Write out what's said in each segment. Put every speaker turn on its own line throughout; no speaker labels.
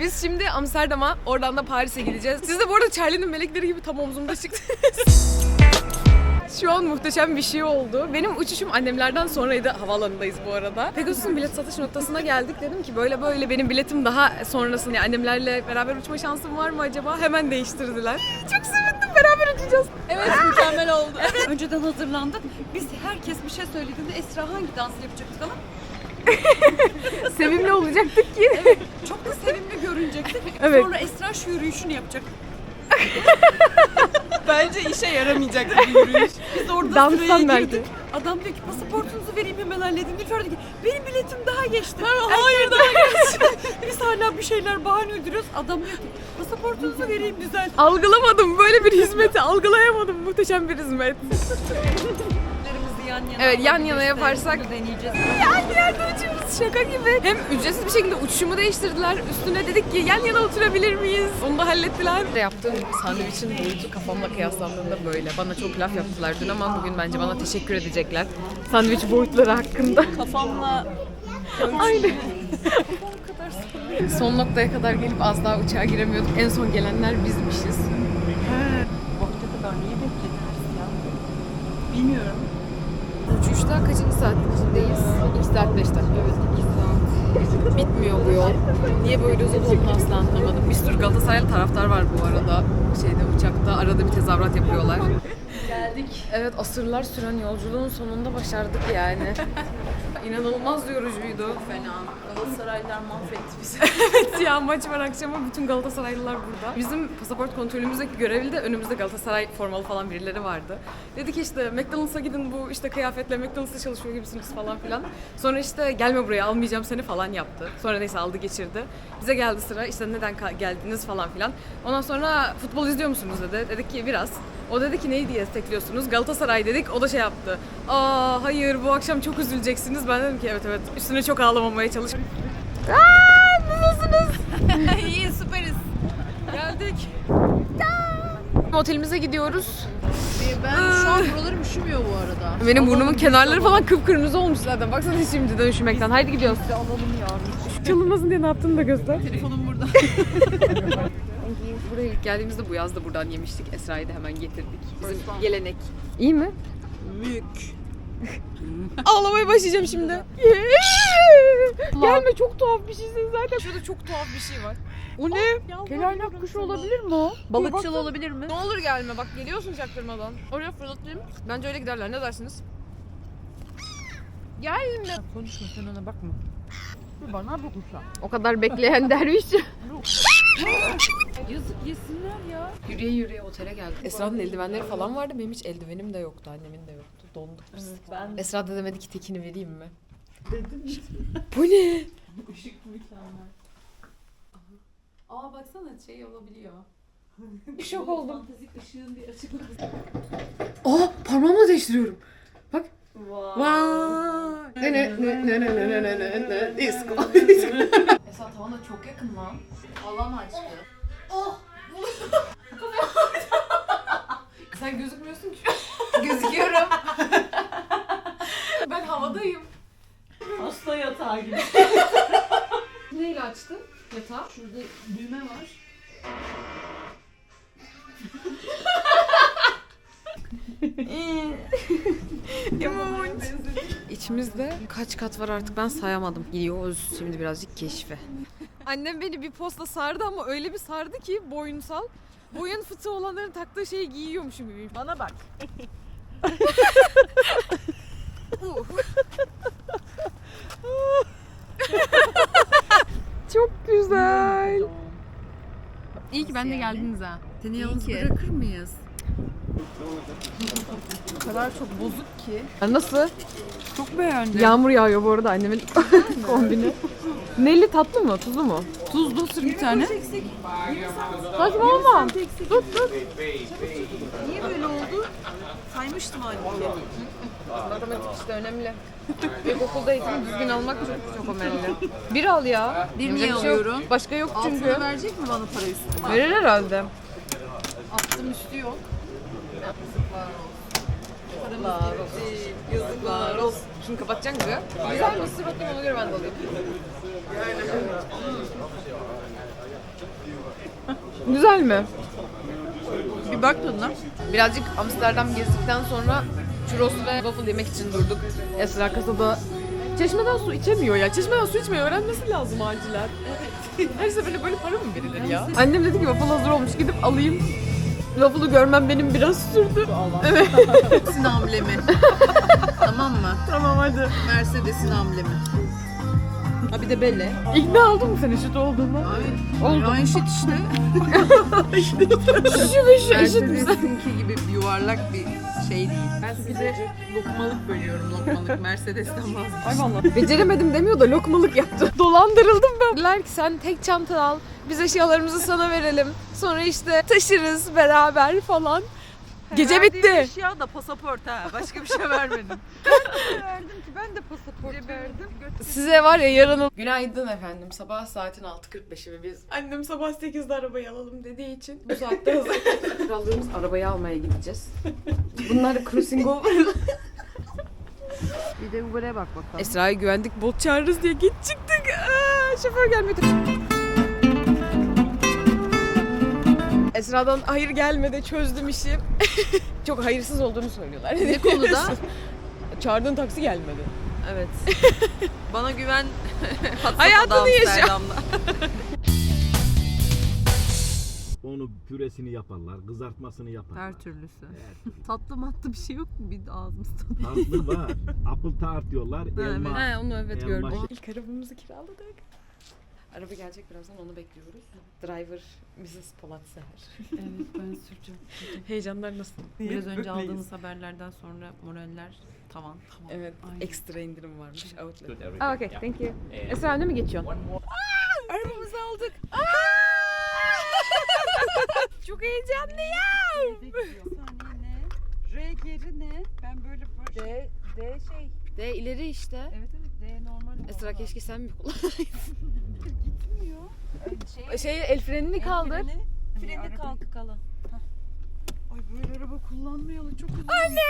Biz şimdi Amsterdam'a, oradan da Paris'e gideceğiz. Siz de bu arada Charlie'nin melekleri gibi tam omzumda çıktınız. Şu an muhteşem bir şey oldu. Benim uçuşum annemlerden sonraydı. Havaalanındayız bu arada. Pegasus'un bilet satış noktasına geldik. Dedim ki böyle böyle benim biletim daha sonrasında yani annemlerle beraber uçma şansım var mı acaba? Hemen değiştirdiler. Çok sevindim. Beraber uçacağız.
Evet mükemmel oldu. Önceden hazırlandık. Biz herkes bir şey söylediğinde Esra hangi dansı yapacaktık ama
Sevimli olacaktık ki.
çok da sevimli görünecektik.
Evet.
Sonra Esra şu yürüyüşünü yapacak.
Bence işe yaramayacak bir yürüyüş.
Biz orada
Danstan
sıraya
belki.
girdik. Adam diyor ki pasaportunuzu vereyim hemen halledin. Nilüfer diyor ki benim biletim daha geçti. Hayır daha geçti. Biz hala bir şeyler bahane uyduruyoruz. Adam diyor ki pasaportunuzu vereyim güzel.
Algılamadım. Böyle bir hizmeti algılayamadım. Muhteşem bir hizmet.
Yan yana
Evet, yan yana yaparsak-
deneyeceğiz.
Aynı yerde uçuyoruz şaka gibi. Hem ücretsiz bir şekilde uçuşumu değiştirdiler. Üstüne dedik ki yan yana oturabilir miyiz? Onu da hallettiler. Yaptığım sandviçin boyutu kafamla kıyaslandığında böyle. Bana çok laf yaptılar dün ama bugün bence bana teşekkür edecekler. Sandviç boyutları hakkında.
Kafamla
Aynen. Son noktaya kadar gelip az daha uçağa giremiyorduk. En son gelenler bizmişiz.
vakte kadar niye beklediniz ya? Bilmiyorum.
Uçuşta kaçıncı saat içindeyiz? 2 saat 5 dakika. Evet 2 saat. Bitmiyor bu yol. Niye böyle uzadı onu asla anlamadım. Bir sürü Galatasaraylı taraftar var bu arada. Şeyde uçakta arada bir tezahürat yapıyorlar.
Geldik.
Evet asırlar süren yolculuğun sonunda başardık yani. İnanılmaz yorucuydu.
Fena. Galatasaraylılar mahvetti bizi.
Evet ya maç var akşama bütün Galatasaraylılar burada. Bizim pasaport kontrolümüzdeki görevli de önümüzde Galatasaray formalı falan birileri vardı. Dedi ki işte McDonald's'a gidin bu işte kıyafetle McDonald's'a çalışıyor gibisiniz falan filan. Sonra işte gelme buraya almayacağım seni falan yaptı. Sonra neyse aldı geçirdi. Bize geldi sıra işte neden geldiniz falan filan. Ondan sonra futbol izliyor musunuz dedi. Dedik ki biraz. O dedi ki neyi diye destekliyorsunuz? Galatasaray dedik. O da şey yaptı. Aa hayır bu akşam çok üzüleceksiniz. Ben dedim ki evet evet üstüne çok ağlamamaya çalış. Aa, nasılsınız?
İyi süperiz.
Geldik. Otelimize gidiyoruz.
Ben şu an buralarım üşümüyor bu arada.
Benim burnumun kenarları falan kıpkırmızı olmuş zaten. Baksana şimdiden üşümekten. Haydi gidiyoruz.
Alalım ya.
Çalınmasın diye ne yaptığını da göster.
Telefonum burada.
Buraya ilk geldiğimizde bu yaz da buradan yemiştik. Esra'yı da hemen getirdik. Bizim gelenek. İyi mi?
Mük.
Ağlamaya başlayacağım şimdi. Gelme çok tuhaf bir şeysin zaten. Şurada çok tuhaf bir şey var. O ne? Kelaynak kuşu olabilir mi o?
Balıkçıl olabilir mi?
Ne olur gelme bak geliyorsun çaktırmadan. Oraya fırlatayım. Bence öyle giderler ne dersiniz? Gelme.
Konuşma sen ona bakma. Bana bu kuşa.
O kadar bekleyen derviş.
Yazık yesinler ya.
Yürüye yürüye otele geldik. Esra'nın eldivenleri falan vardı. Benim hiç eldivenim de yoktu. Annemin de yoktu. Donduk biz.
Ben
Esra da demedi ki tekini vereyim mi? Dedim. Bu ne?
ışık mükemmel. Aa baksana şey olabiliyor.
Şok oldum.
Fantastik ışığın bir açıklaması.
Aa parmağımla değiştiriyorum. Bak.
Wow.
Vay. Ne ne ne ne ne ne ne ne ne disco.
Esra tavana çok yakın lan. Alan aşkı.
Sen gözükmüyorsun ki. Gözüküyorum. ben havadayım.
Hasta yatağı gibi.
Neyle açtın yatağı?
Şurada düğme var.
İçimizde kaç kat var artık ben sayamadım. Gidiyoruz şimdi birazcık keşfe. Annem beni bir posta sardı ama öyle bir sardı ki boyunsal. Boyun fıtığı olanların taktığı şeyi giyiyormuşum gibi.
Bana bak.
Çok güzel. İyi ki ben de geldiniz ha.
Seni yalnız bırakır mıyız?
O kadar çok bozuk ki.
Nasıl?
Çok beğendim.
Yağmur yağıyor bu arada annemin kombini. Neli tatlı mı? Tuzlu mu?
Tuzlu sır bir tane.
Saçmalama. Tut tut.
Niye böyle oldu? Saymıştım halbuki.
Matematik işte önemli. İlkokulda eğitimi düzgün almak çok çok önemli. Bir al ya.
Bir
Yapacak
niye
bir şey yok.
alıyorum?
Başka yok çünkü.
Altını verecek mi bana para üstüne?
Verir herhalde.
Attım üstü yok.
Yazıklar olsun. Yazıklar olsun. Şunu kapatacaksın gibi. Güzel mısır bakayım ona göre ben de alayım. Güzel mi?
Bir bak tadına.
Birazcık Amsterdam gezdikten sonra churros ve waffle yemek için durduk. Esra kasada Çeşmeden su içemiyor ya. Çeşmeden su içmeyi öğrenmesi lazım acilen. Her seferinde böyle para mı verilir ya? Annem dedi ki waffle hazır olmuş gidip alayım. Waffle'ı görmem benim biraz sürdü. Evet.
Mercedes'in amblemi. tamam mı?
tamam hadi.
Mercedes'in amblemi. Ha bir de Belle.
İkna oldun mu sen eşit olduğuna?
Ay,
Oldu.
Aynı eşit işte.
Şu ve şu eşit.
Mercedes'inki gibi yuvarlak bir şey değil. Ben size lokmalık bölüyorum lokmalık. Mercedes'ten vazgeçtim.
Ay vallahi. Beceremedim demiyor da lokmalık yaptı. Dolandırıldım ben. Dediler ki sen tek çanta al. Biz eşyalarımızı sana verelim. Sonra işte taşırız beraber falan. Gece bitti.
eşya da pasaport ha. Başka bir şey vermedim.
verdim ki ben de pasaport verdim.
Size var ya yarın... Günaydın efendim. Sabah saatin 6.45'i ve biz... Annem sabah 8'de arabayı alalım dediği için bu saatte hazır. Krallığımız arabayı almaya gideceğiz. Bunlar cruising over.
Bir de Uber'e bak bakalım.
Esra'ya güvendik bot çağırırız diye git çıktık. Aa, şoför gelmedi. Esra'dan hayır gelmedi çözdüm işi. Çok hayırsız olduğunu söylüyorlar.
Ne konuda?
Çağırdığın taksi gelmedi.
Evet. Bana güven.
Hayatını yaşa.
Amsterdam'da.
Onu püresini yaparlar, kızartmasını yaparlar.
Her türlüsü.
Her.
Tatlı matlı bir şey yok mu? Bir ağzımız tadı.
Tatlı var. Apple tart diyorlar. Elma.
He onu evet
Elma
gördüm.
şey-
İlk arabamızı kiraladık. Araba gelecek birazdan onu bekliyoruz. Driver Mrs. Polat Seher.
Evet ben süreceğim.
Heyecanlar nasıl?
Biraz önce aldığımız haberlerden sonra moraller tavan. Tamam.
Evet,
Aynen.
ekstra indirim varmış outlet.
Everything.
Ah, okay, thank you. Esra önüne mi geçiyorsun?
one more.
Arabamızı aldık.
Çok heyecanlıyım.
ne? R geri ne? Ben böyle baş...
D, D şey.
De ileri işte.
Evet evet D normal.
Esra keşke sen mi
Gitmiyor.
Şey,
Şey el frenini kaldır.
Freni,
Hani
freni
araba-
kalkı kalın.
Ay böyle araba kullanmayalı çok uzun. Anne!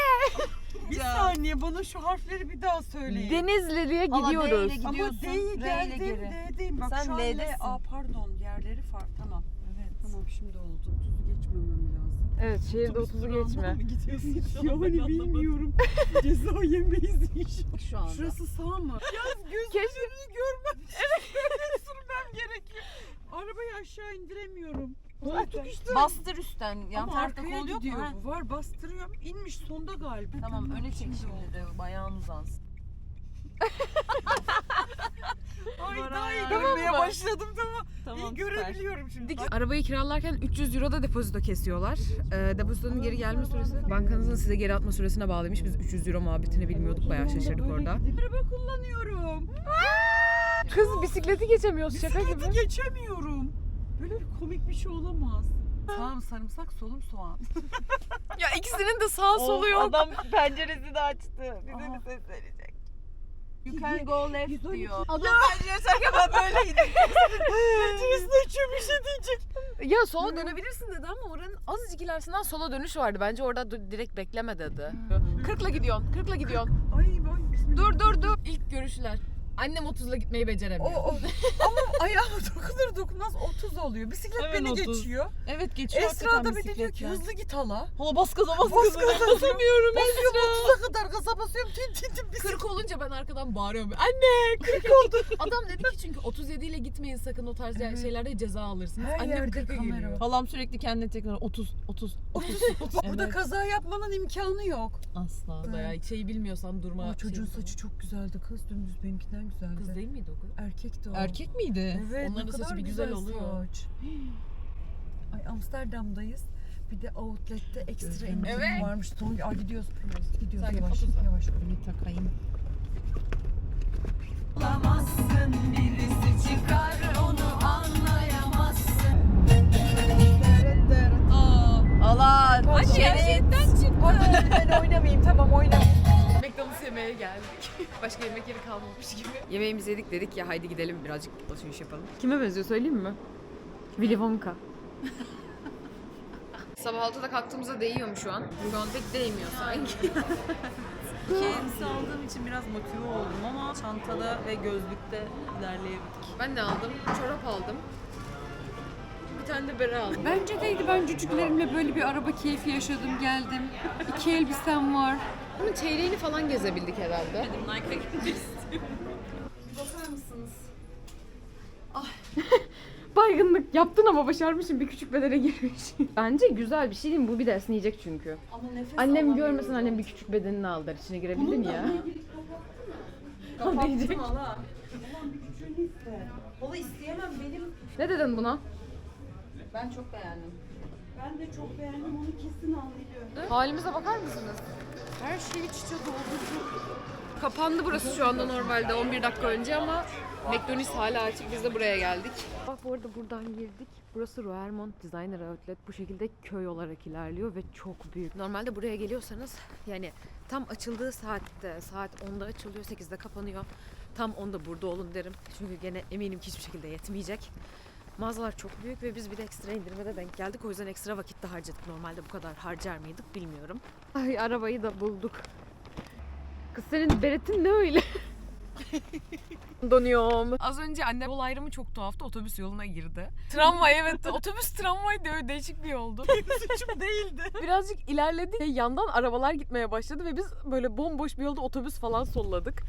bir saniye bana şu harfleri bir daha söyleyin.
Denizli'ye
Hala D ile
gidiyoruz.
gidiyor.
Ama
ile
geldim,
geri.
D'deyim. Bak
Sen
şu an L. Aa pardon, yerleri farklı. Tamam. Evet. Tamam şimdi oldu. 30'u geçmemem lazım.
Evet şehirde 30'u geçme.
mı gidiyorsun? yani bilmiyorum. Ceza yemeyiz inşallah.
Şu anda.
Şurası sağ mı? Yaz gözlerini görmem. Evet. Sürmem gerekiyor. Arabayı aşağı indiremiyorum. Koltuk işte.
Bastır üstten. Yan
Ama
tarafta
arkaya
kol yok mu?
gidiyor
Ha?
bu. Var bastırıyorum. İnmiş sonda galiba.
Tamam öne çek şimdi de bayağın uzansın.
Ay daha iyi görmeye
Tamam mı?
başladım tamam.
Tamam
iyi görebiliyorum şimdi.
Arabayı kiralarken 300 euro da depozito kesiyorlar. Ee, depozitonun geri gelme süresi bankanızın size geri atma süresine bağlıymış. Biz 300 euro muhabbetini bilmiyorduk. Bayağı şaşırdık orada.
Araba kullanıyorum.
Kız bisikleti geçemiyoruz şaka gibi.
Bisikleti geçemiyorum. Böyle bir komik bir şey olamaz. Sağım sarımsak, solum soğan.
Ya ikisinin de sağ solu yok.
Adam penceresini açtı. Bize bir ses verecek. You can go left
112.
diyor. Adam pencere açarken ben böyle gidiyorum.
Penceresini açıyor bir şey diyecek.
Ya sola dönebilirsin dedi ama oranın azıcık ilerisinden sola dönüş vardı. Bence orada du- direkt bekleme dedi. 40'la gidiyorsun, 40'la gidiyorsun.
Ay ay. bismillah.
Dur dur dur. İlk görüşler. Annem 30'la gitmeyi
O,
beceremiyor.
o. Ama ayağıma dokunur dokunmaz 30 oluyor. Bisiklet
Hemen
beni
30.
geçiyor.
Evet geçiyor
Esra da beni diyor ki hızlı git hala.
Hala bas gaza bas gaza.
gaza.
Basamıyorum
Basıyorum
Esra.
30'a kadar gaza basıyorum. Tin tin tin bisiklet.
40 olunca ben arkadan bağırıyorum. Anne 40 oldu. Adam dedi ki çünkü 37 ile gitmeyin sakın o tarz
Evet.
şeylerde ceza alırsınız.
Her
Annem
yerde
40'a
kamera
geliyor.
Halam sürekli kendine tekrar 30 30 30.
Burada
Evet.
kaza yapmanın imkanı yok.
Asla.
Orada ya şeyi bilmiyorsan durma.
Aa, çocuğun
şeyi-
saçı çok güzeldi kız. Dümdüz benimkinden güzeldi.
Kız değil miydi o kız?
Erkekti o.
Erkek miydi?
Evet,
Onların
ne kadar
bir güzel oluyor.
saç. Ay Amsterdam'dayız. Bir de outlet'te ekstra indirim
Evet.
varmış. Son Ay gidiyoruz. Gidiyoruz
Sakin,
yavaş.
otuz.
Yavaş.
Bir takayım. Allah.
Anne
gerçekten
Pardon ben oynamayayım tamam oynamayayım.
Yemeğe geldik. Başka yemek yeri kalmamış gibi. Yemeğimizi yedik dedik ya haydi gidelim birazcık alışveriş yapalım. Kime benziyor söyleyeyim mi? Willy Wonka. Sabah 6'da kalktığımızda değiyor mu şu an? Şu an pek değmiyor sanki.
Kendisi aldığım için biraz motive oldum ama çantada ve gözlükte ilerleyebildik.
Ben ne aldım? Çorap aldım. Bir tane de bere aldım.
Bence deydi ben cücüklerimle böyle bir araba keyfi yaşadım geldim. İki elbisem var.
Bunun çeyreğini falan gezebildik herhalde. Baygınlık yaptın ama başarmışsın bir küçük bedene girmiş. Bence güzel bir şey değil mi? Bu bir de esneyecek çünkü. Annem görmesin annem bir küçük bedenini al der. İçine girebildin ya. Kapattım hala.
Hala isteyemem benim.
Ne dedin buna?
Ben çok beğendim.
Ben de çok beğendim onu kesin alıyor.
Halimize bakar mısınız?
Her şey iç içe doldu.
Kapandı burası şu anda normalde 11 dakika önce ama McDonald's hala açık. Biz de buraya geldik. Bak bu arada buradan girdik. Burası Roermond Designer Outlet. Bu şekilde köy olarak ilerliyor ve çok büyük. Normalde buraya geliyorsanız yani tam açıldığı saatte, saat 10'da açılıyor, 8'de kapanıyor. Tam 10'da burada olun derim. Çünkü gene eminim ki hiçbir şekilde yetmeyecek. Mağazalar çok büyük ve biz bir de ekstra indirmede denk geldik. O yüzden ekstra vakit de harcadık. Normalde bu kadar harcar mıydık bilmiyorum. Ay arabayı da bulduk. Kız senin beretin ne öyle? Donuyorum. Az önce anne yol ayrımı çok tuhaftı. Otobüs yoluna girdi. Tramvay evet. Otobüs tramvay de öyle değişik bir yoldu.
Suçum değildi.
Birazcık ilerledik. ve Yandan arabalar gitmeye başladı ve biz böyle bomboş bir yolda otobüs falan solladık.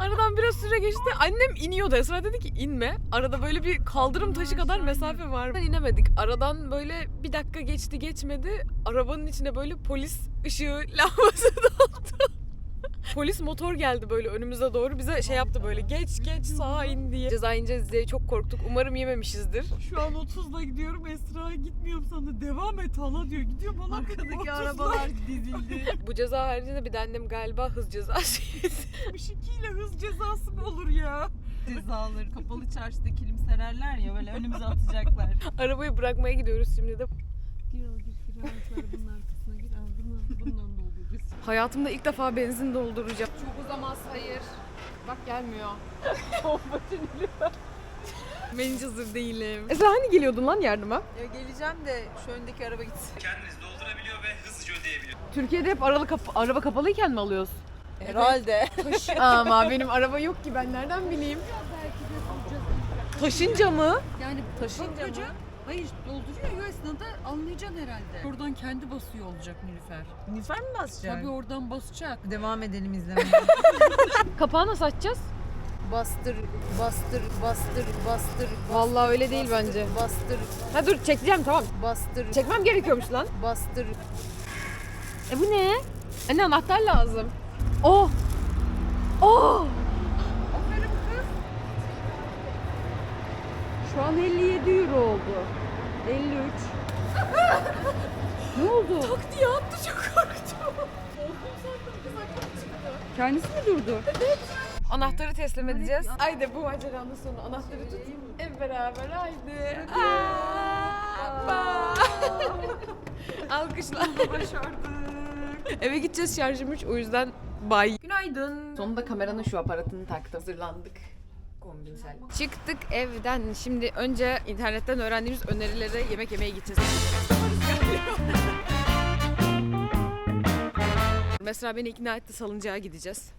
Aradan biraz süre geçti. Annem iniyordu. Esra dedi ki inme. Arada böyle bir kaldırım taşı kadar mesafe var. İnemedik. Aradan böyle bir dakika geçti geçmedi. Arabanın içine böyle polis ışığı lambası doldu. Polis motor geldi böyle önümüze doğru. Bize şey yaptı böyle geç geç sağa in diye. Ceza ineceğiz diye çok korktuk. Umarım yememişizdir.
Şu an 30'la gidiyorum Esra gitmiyorum sana devam et hala diyor. Gidiyor bana
Arkadaki
30'la
arabalar dizildi.
Bu ceza haricinde bir de annem galiba hız cezası yedi.
62 ile hız cezası mı olur ya?
Cezaları kapalı çarşıda kilim sererler ya böyle önümüze atacaklar.
Arabayı bırakmaya gidiyoruz şimdi de.
Gir al gir gir al arabanın arkasına gir al bundan dolduracağız.
Hayatımda ilk defa benzin dolduracağım. Çok uzamaz hayır. Bak gelmiyor. ben hiç hazır değilim. Esra hani geliyordun lan yardıma?
Ya geleceğim de şu öndeki araba gitsin.
kendiniz doldurabiliyor ve hızlıca ödeyebiliyor.
Türkiye'de hep aralı kap- araba kapalıyken mi alıyoruz?
Herhalde.
Ama benim araba yok ki ben nereden bileyim? Taşınca mı?
Yani
Taşınca mı?
Hayır dolduruyor ya esnada anlayacaksın herhalde. Oradan kendi basıyor olacak Nilüfer.
Nilüfer mi basacak?
Tabii oradan basacak.
Devam edelim izlemeye.
Kapağı nasıl açacağız?
bastır, bastır, bastır, bastır.
Vallahi öyle değil
bastır,
bence.
Bastır,
Ha dur çekeceğim tamam.
bastır,
Çekmem gerekiyormuş lan.
bastır.
E bu ne? Anne anahtar lazım. Oh! Oh! Şu an 57 euro oldu. 53. ne oldu? Tak diye attı çok korktum.
Kendisi mi durdu?
Anahtarı teslim edeceğiz. Haydi bu maceranın sonu. Anahtarı tut. Hep beraber haydi. Alkışlar. Başardık. Eve gideceğiz şarjım 3 o yüzden bay. Günaydın. Sonunda kameranın şu aparatını taktım. Hazırlandık. Kombinsel. Çıktık evden. Şimdi önce internetten öğrendiğimiz önerilere yemek yemeye gideceğiz. Mesela beni ikna etti salıncağa gideceğiz.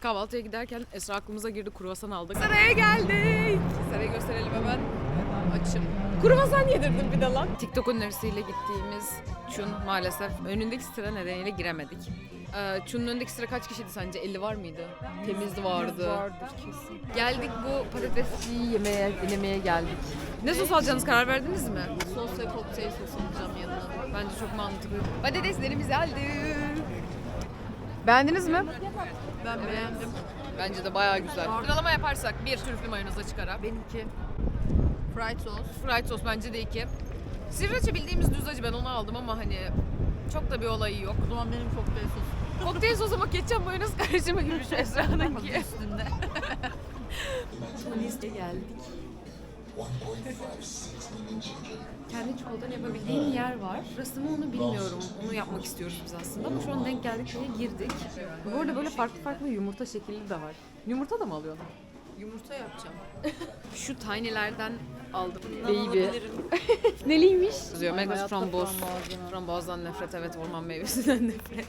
Kahvaltıya giderken Esra aklımıza girdi kruvasan aldık. Saraya geldik. Sarayı gösterelim hemen. Açım. Kruvasan yedirdim bir de lan. TikTok önerisiyle gittiğimiz Çun maalesef önündeki sıra nedeniyle giremedik. Ee, Çun'un önündeki sıra kaç kişiydi sence? 50 var mıydı? Temiz vardı. Vardır kesin. Geldik bu patatesli yemeğe, denemeye geldik. Ne sos alacağınız karar verdiniz mi?
Sos ve kokteyl sos alacağım yanına.
Bence çok mantıklı. Patateslerimizi aldık. Beğendiniz mi?
Ben beğendim.
Bence de bayağı güzel. Sıralama yaparsak bir trüflü mayonez açık ara.
Benimki fried sos.
Fried sos bence de iki. Sriracha bildiğimiz düz acı ben onu aldım ama hani çok da bir olayı yok.
O zaman benim kokteyl sos.
Kokteyl sos ama ketçap mayonez karışımı gibi şu Esra'nınki.
Üstünde.
Tunis'e geldik. Kendi çikolatanı yapabildiğim yer var. Burası mı onu bilmiyorum. Onu yapmak istiyoruz biz aslında ama şu an denk geldik diye girdik. Bu arada böyle farklı farklı yumurta şekilli de var. Yumurta da mı alıyorsun?
Yumurta yapacağım.
Şu tiny'lerden aldım.
alabilirim.
Neliymiş? Yazıyor. Megas framboz.
Frambuazdan
nefret evet orman meyvesinden nefret.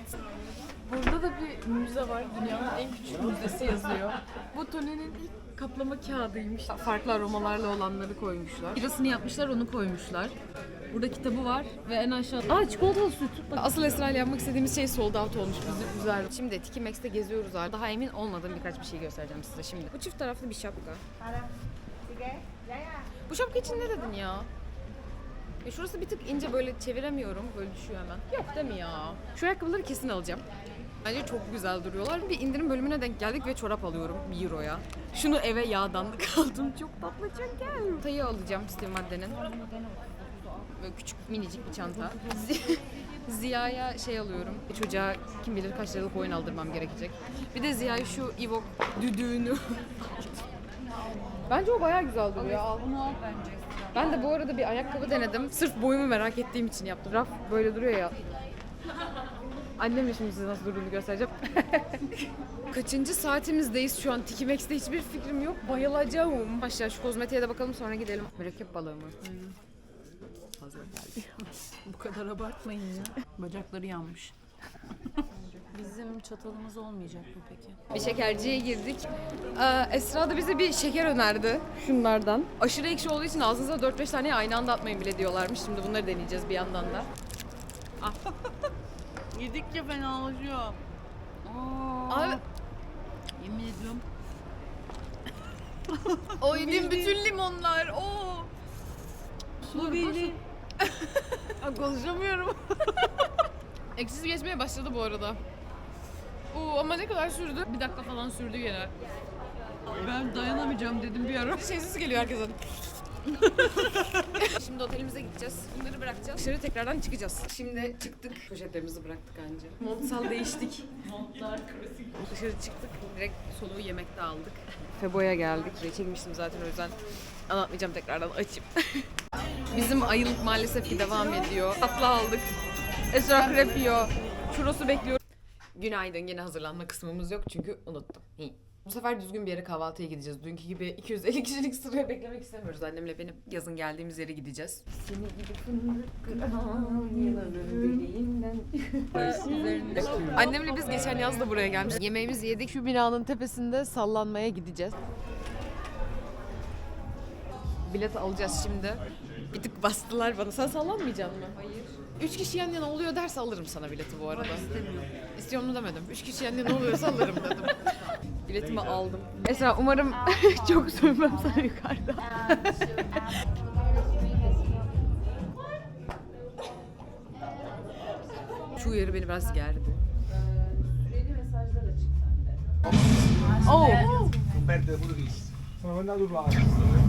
Burada da bir müze var. Dünyanın en küçük müzesi yazıyor. Bu Tony'nin ilk kaplama kağıdıymış. Farklı aromalarla olanları koymuşlar. Birasını yapmışlar, onu koymuşlar. Burada kitabı var ve en aşağıda... Aa çikolatalı süt. Bak, Asıl Esra ile yapmak istediğimiz şey sold out olmuş. Bizi güzel. Şimdi Tiki geziyoruz artık. Daha emin olmadığım birkaç bir şey göstereceğim size şimdi. Bu çift taraflı bir şapka. Bu şapka için ne dedin ya? Ya şurası bir tık ince böyle çeviremiyorum. Böyle düşüyor hemen. Yok değil mi ya? Şu ayakkabıları kesin alacağım. Bence çok güzel duruyorlar. Bir indirim bölümüne denk geldik ve çorap alıyorum 1 euroya. Şunu eve yağdanlık aldım. Çok tatlı çünkü. Tayı alacağım Steve Madden'in. Böyle küçük minicik bir çanta. Zi- Ziya'ya şey alıyorum. Çocuğa kim bilir kaç liralık oyun aldırmam gerekecek. Bir de Ziya'ya şu Evoke düdüğünü Bence o bayağı güzel duruyor. Al.
Bunu al bence.
Ben de bu arada bir ayakkabı denedim. Sırf boyumu merak ettiğim için yaptım. Raf böyle duruyor ya. Annemle şimdi size nasıl durduğunu göstereceğim. Kaçıncı saatimizdeyiz şu an? Tiki Max'te hiçbir fikrim yok. Bayılacağım. Aşağı şu kozmetiğe de bakalım sonra gidelim. Mürekkep balığı mı?
Fazla geldi. Bu kadar abartmayın ya. Bacakları yanmış. Bizim çatalımız olmayacak mı peki?
Bir şekerciye girdik. Ee, Esra da bize bir şeker önerdi. Şunlardan. Aşırı ekşi olduğu için ağzınıza 4-5 tane aynı anda atmayın bile diyorlarmış. Şimdi bunları deneyeceğiz bir yandan da.
Yedikçe fenalaşıyor. Aa,
Abi
yemin ediyorum.
o yediğim bütün limonlar. Oo.
Su bildi.
Konuşamıyorum. Eksisi geçmeye başladı bu arada. Oo, ama ne kadar sürdü? Bir dakika falan sürdü gene.
Ben dayanamayacağım dedim bir ara.
Şey sesi geliyor herkesten. Şimdi otelimize gideceğiz. Bunları bırakacağız. Dışarı tekrardan çıkacağız. Şimdi çıktık. Poşetlerimizi bıraktık anca. Montsal değiştik.
Montlar klasik.
Dışarı çıktık. Direkt soluğu yemekte aldık. Febo'ya geldik. Çekmiştim zaten o yüzden anlatmayacağım tekrardan açayım. Bizim ayılık maalesef ki devam ediyor. Tatlı aldık. Esra krep yiyor. Churros'u bekliyor. Günaydın. Yine hazırlanma kısmımız yok çünkü unuttum. İyi. Bu sefer düzgün bir yere kahvaltıya gideceğiz. Dünkü gibi 250 kişilik sıraya beklemek istemiyoruz. Annemle benim yazın geldiğimiz yere gideceğiz. Seni gibi fındık kıran yılanın deliğinden. Annemle biz geçen yaz da buraya gelmiştik. Yemeğimizi yedik. Şu binanın tepesinde sallanmaya gideceğiz. Bilet alacağız şimdi. Bir tık bastılar bana. Sen sallanmayacaksın mı? Hayır. Üç kişi yan yana oluyor derse alırım sana bileti bu arada. istemiyorum. İstiyorum mu demedim. Üç kişi yan yana oluyorsa alırım dedim. Biletimi aldım. Esra umarım çok sövmem sana yukarıda. Şu uyarı beni biraz gerdi. Oh.
perde pure visto. Sono andato là.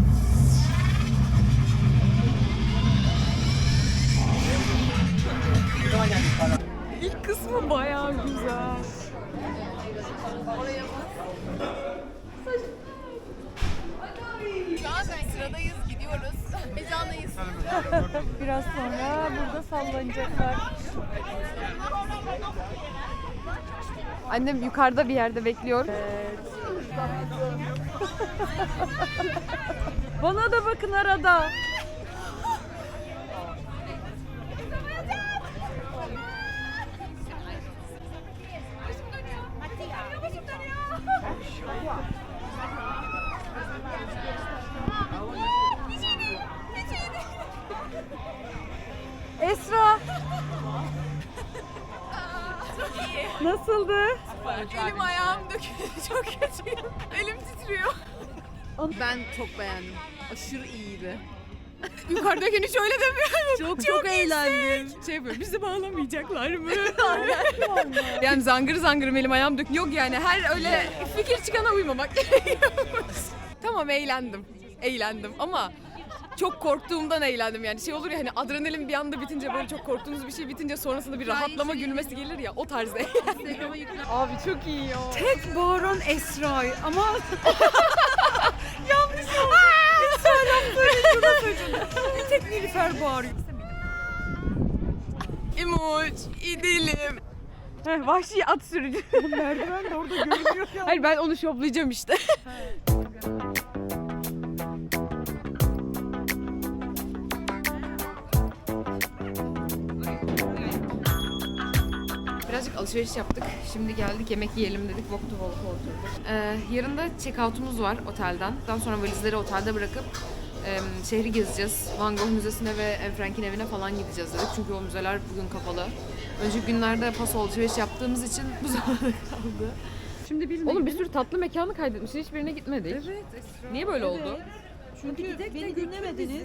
İlk kısmı bayağı güzel. Şu an sıradayız, gidiyoruz. Heyecanlıyız.
Biraz sonra burada sallanacaklar.
Annem yukarıda bir yerde bekliyor.
Bana da bakın arada. Nasıldı?
Elim ayağım döküldü, çok kötüyüm. Elim titriyor.
Ben çok beğendim. Aşırı iyiydi.
Yukarıdayken hiç öyle demiyorum.
Çok çok, eğlendim.
Şey böyle bizi bağlamayacaklar mı? yani zangır zangır elim ayağım dök. Yok yani her öyle fikir çıkana uymamak tamam eğlendim. Eğlendim ama çok korktuğumdan eğlendim yani şey olur ya hani adrenalin bir anda bitince böyle çok korktuğunuz bir şey bitince sonrasında bir rahatlama gülmesi gelir ya o tarzda Abi çok iyi ya.
Tek bağıran Esra ama bir tek Nilüfer bağırıyor.
İmuç, İdilim.
Heh, vahşi at sürücü. Merdiven de orada görünüyor ya.
Hayır ben onu şoplayacağım işte. Alışveriş yaptık. Şimdi geldik yemek yiyelim dedik. Walk to walk'a oturduk. Ee, yarın da check-out'umuz var otelden. Daha sonra valizleri otelde bırakıp e, şehri gezeceğiz. Van Gogh Müzesi'ne ve Anne Frank'in evine falan gideceğiz dedik. Çünkü o müzeler bugün kapalı. Önceki günlerde paso alışveriş yaptığımız için bu zamana kaldı.
Şimdi biz
Oğlum bir sürü tatlı mekanı kaydetmişiz. Hiçbirine gitmedik.
Evet.
Niye böyle oldu?
Çünkü beni dinlemediniz.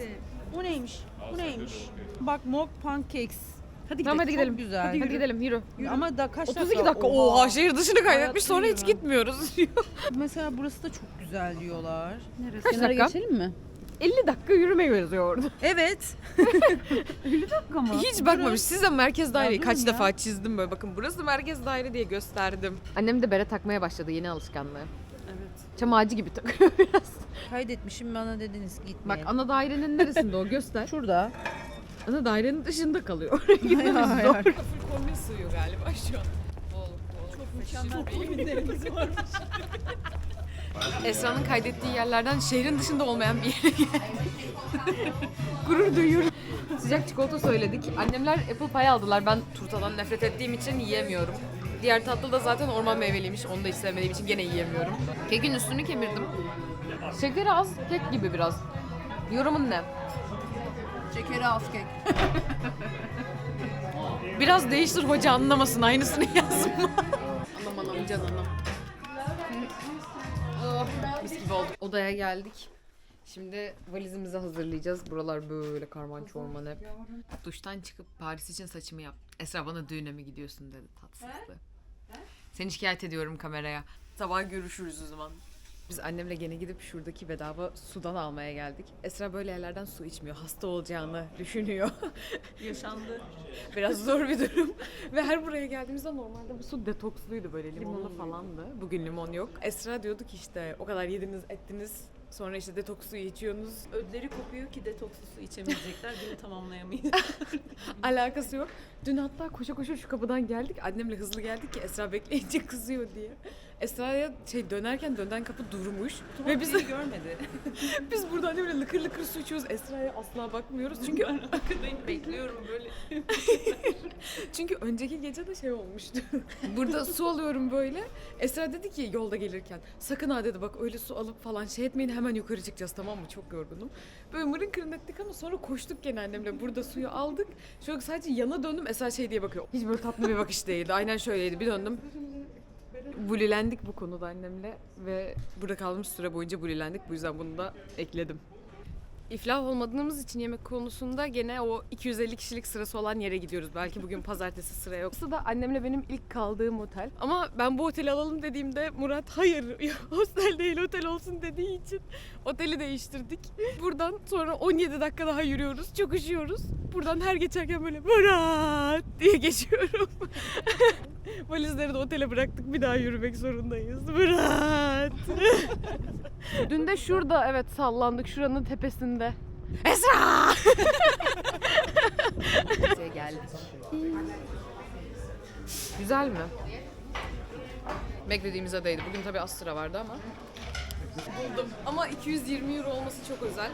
Bu neymiş? Bu neymiş? Bak mock pancakes. Hadi
Tamam hadi gidelim.
Çok güzel.
Hadi, gidelim yürü.
Ama da kaç
32 dakika. Oha şehir dışını kaydetmiş sonra hiç gitmiyoruz.
Mesela burası da çok güzel diyorlar. Neresi?
Kaç dakika?
geçelim mi?
50 dakika yürüme yazıyor orada.
Evet. 50 dakika mı?
Hiç bakmamış. Size merkez daireyi kaç
ya.
defa çizdim böyle. Bakın burası merkez daire diye gösterdim. Annem de bere takmaya başladı yeni alışkanlığı.
Evet.
Çam ağacı gibi takıyor biraz.
Kaydetmişim bana dediniz
Bak
gitmeyin.
ana dairenin neresinde o göster.
şurada.
Ana dairenin dışında kalıyor. Oraya gitmemiz zor.
hayır.
Full kombin sığıyor galiba şu an. Çok mükemmel Esra'nın kaydettiği yerlerden şehrin dışında olmayan bir yere geldik. Gurur duyuyorum. Sıcak çikolata söyledik. Annemler apple pie aldılar. Ben turtadan nefret ettiğim için yiyemiyorum. Diğer tatlı da zaten orman meyveliymiş. Onu da hiç sevmediğim için gene yiyemiyorum. Kekin üstünü kemirdim. Şekeri az, kek gibi biraz. Yorumun ne?
Şekeri az kek.
Biraz değiştir hoca anlamasın aynısını yazma. anam anam can anam. Oh, mis gibi olduk. Odaya geldik. Şimdi valizimizi hazırlayacağız. Buralar böyle karman çorman hep. Duştan çıkıp Paris için saçımı yap. Esra bana düğüne mi gidiyorsun dedi tatsızdı. Seni şikayet ediyorum kameraya. Sabah görüşürüz o zaman. Biz annemle gene gidip şuradaki bedava sudan almaya geldik. Esra böyle yerlerden su içmiyor. Hasta olacağını düşünüyor.
Yaşandı.
Biraz zor bir durum. Ve her buraya geldiğimizde normalde bu su detoksluydu böyle limonlu falandı. Bugün limon yok. Esra diyordu ki işte o kadar yediniz ettiniz. Sonra işte detoks suyu içiyorsunuz.
Ödleri kopuyor ki detokslu su içemeyecekler. Günü tamamlayamayız.
Alakası yok. Dün hatta koşa koşa şu kapıdan geldik. Annemle hızlı geldik ki Esra bekleyince kızıyor diye. Esra'ya şey dönerken dönen kapı durmuş. Ve biz
görmedi.
biz burada annemle lıkır lıkır su içiyoruz. Esra'ya asla bakmıyoruz. Çünkü
Arkadayım bekliyorum böyle.
Çünkü önceki gece de şey olmuştu. Burada su alıyorum böyle. Esra dedi ki yolda gelirken sakın ha dedi bak öyle su alıp falan şey etmeyin hemen yukarı çıkacağız tamam mı? Çok yorgunum. Böyle mırın kırın ettik ama sonra koştuk gene annemle. Burada suyu aldık. Şöyle sadece yana döndüm Esra şey diye bakıyor. Hiç böyle tatlı bir bakış değildi. Aynen şöyleydi. Bir döndüm. Bulilendik bu konuda annemle ve burada kaldığımız süre boyunca bulilendik. Bu yüzden bunu da ekledim. İflah olmadığımız için yemek konusunda gene o 250 kişilik sırası olan yere gidiyoruz. Belki bugün pazartesi sıra yok. Burası da annemle benim ilk kaldığım otel. Ama ben bu oteli alalım dediğimde Murat hayır hostel değil otel olsun dediği için oteli değiştirdik. Buradan sonra 17 dakika daha yürüyoruz. Çok üşüyoruz. Buradan her geçerken böyle Murat diye geçiyorum. Valizleri de otele bıraktık. Bir daha yürümek zorundayız. Murat. Dün de şurada evet sallandık şuranın tepesinde. Esra! geldik. Güzel mi? Beklediğimiz adaydı. Bugün tabii az sıra vardı ama. Buldum. Ama 220 euro olması çok özel.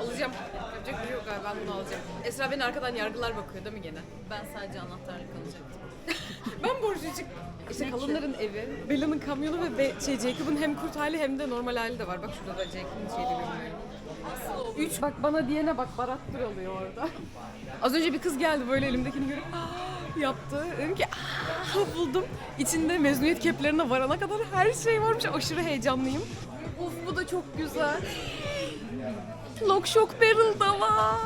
Alacağım. Yapacak bir şey yok galiba ben bunu alacağım. Esra beni arkadan yargılar bakıyor değil mi gene?
Ben sadece anahtarlık alacaktım.
Ben borcucuk. İşte kalınların evi, Bella'nın kamyonu ve Be- şey Jacob'un hem kurt hali hem de normal hali de var. Bak şurada da Jacob'un şeyleri görünüyor. Üç bak bana diyene bak barattır alıyor orada. Az önce bir kız geldi böyle elimdekini görüp "Aa!" yaptı. Dedim ki "Aa!" buldum. İçinde mezuniyet keplerine varana kadar her şey varmış. Aşırı heyecanlıyım. Of bu da çok güzel. Lock Shock Barrel da var.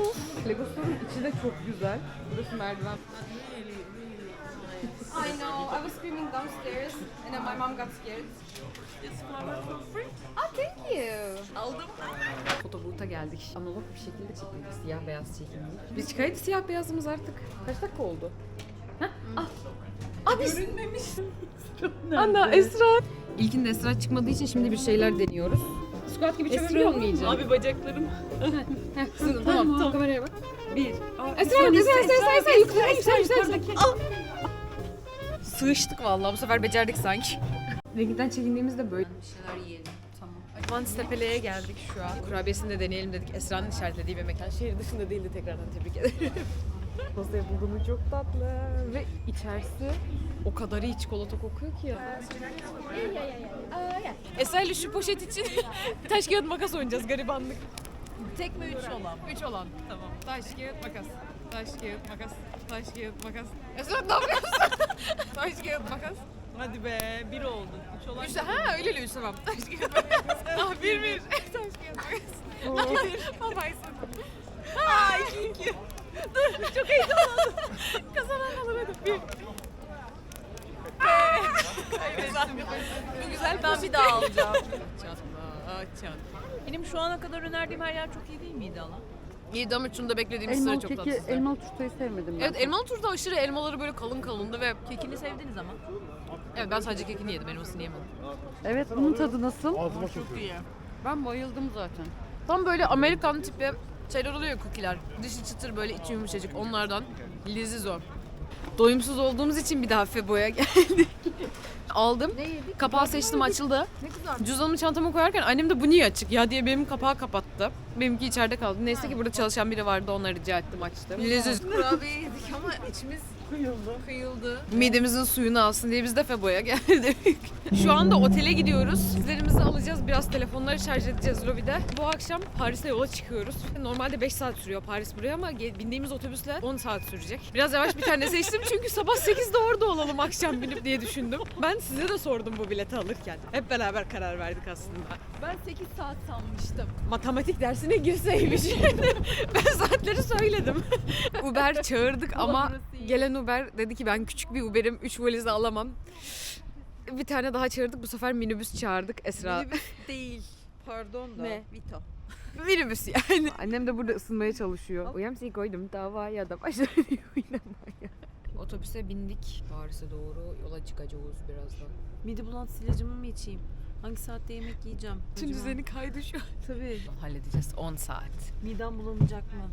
Of. Lego Store'un içi de çok güzel. Burası merdiven. I know. I was screaming downstairs and then my mom got scared. Ah, thank you. Aldım. Fotobuğuta geldik. Analog bir şekilde çekildik. Siyah beyaz çekildik. Biz çıkaydı siyah beyazımız artık. Kaç dakika oldu? Hah? Ah. Ah biz... Görünmemiş. Ana Esra. İlkinde Esra çıkmadığı için şimdi bir şeyler deniyoruz. Squat gibi mu iyice?
Abi bacaklarım.
Heh, sığdım. Tamam, tamam. Kameraya bak.
Bir.
Esra, Esra, Esra, Esra, Esra, yukarı, yüksel, yüksel. Sığıştık vallahi bu sefer becerdik sanki. Renkten çekindiğimizde böyle.
Bir şeyler yiyelim. Tamam.
Advance Tepele'ye geldik şu an. Kurabiyesini de deneyelim dedik. Esra'nın işaretlediği bir mekan. Şehir dışında değildi tekrardan tebrik ederim. Nasıl yapıldığını çok tatlı. Ve içerisi o kadar iyi çikolata kokuyor ki ya. Esra ile şu poşet için taş kağıt makas oynayacağız garibanlık.
Tek mi üç olan?
Üç olan. Tamam. Taş kağıt makas. Taş kağıt makas. Taş kağıt makas. Esra ne yapıyorsun? taş kağıt makas.
Hadi be bir oldu. Üç olan.
Üçte ha öyle üç tamam. Taş kağıt makas. ah bir bir. Taş kağıt makas. Babaysın. Ha iki iki. Dur çok heyecanlı oldum. Kazanan alır hadi. Bir. Bu güzel
Ben bir daha alacağım.
Çatma, çat.
Benim şu ana kadar önerdiğim her yer çok iyi değil miydi Allah?
İyi ama şunu da beklediğimiz sıra
Elmalı
çok
keki,
tatsızdı.
elmalı turtayı sevmedim ben.
Evet elmalı turda aşırı elmaları böyle kalın kalındı ve
Kekini sevdiniz ama.
evet ben sadece kekini yedim elmasını yemedim.
Evet, bunun tadı nasıl?
Çok iyi.
Ben bayıldım zaten.
Tam böyle Amerikan tipi şeyler oluyor ya cookie'ler. Dışı çıtır böyle içi yumuşacık onlardan. Leziz o. Doyumsuz olduğumuz için bir daha Febo'ya geldik. Aldım. Kapağı seçtim açıldı. Ne güzel. Cüzdanımı çantama koyarken annem de bu niye açık ya diye benim kapağı kapattı. Benimki içeride kaldı. Neyse ki burada çalışan biri vardı onları rica ettim açtım. Leziz.
Kurabiye yedik ama içimiz kıyıldı.
Midemizin suyunu alsın diye biz de Febo'ya geldik. Şu anda otele gidiyoruz. Sizlerimizi alacağız. Biraz telefonları şarj edeceğiz lobide. Bu akşam Paris'e yola çıkıyoruz. Normalde 5 saat sürüyor Paris buraya ama bindiğimiz otobüsle 10 saat sürecek. Biraz yavaş bir tane seçtim çünkü sabah 8'de orada olalım akşam binip diye düşündüm. Ben size de sordum bu bileti alırken. Hep beraber karar verdik aslında.
Ben 8 saat sanmıştım.
Matematik dersine girseymiş. ben saatleri söyledim. Uber çağırdık ama gelen Uber dedi ki ben küçük bir Uber'im 3 valizi alamam. Bir tane daha çağırdık. Bu sefer minibüs çağırdık Esra.
Minibüs değil. Pardon da.
Ne?
Vito.
minibüs yani. Annem de burada ısınmaya çalışıyor. UMC'yi koydum davaya da başladı oynamaya. Otobüse bindik. Paris'e doğru yola çıkacağız birazdan.
Mide bulantısı ilacımı mı içeyim? Hangi saatte yemek yiyeceğim?
Tüm düzeni kaydı şu an.
Tabii.
Halledeceğiz 10 saat.
Midem bulanacak mı?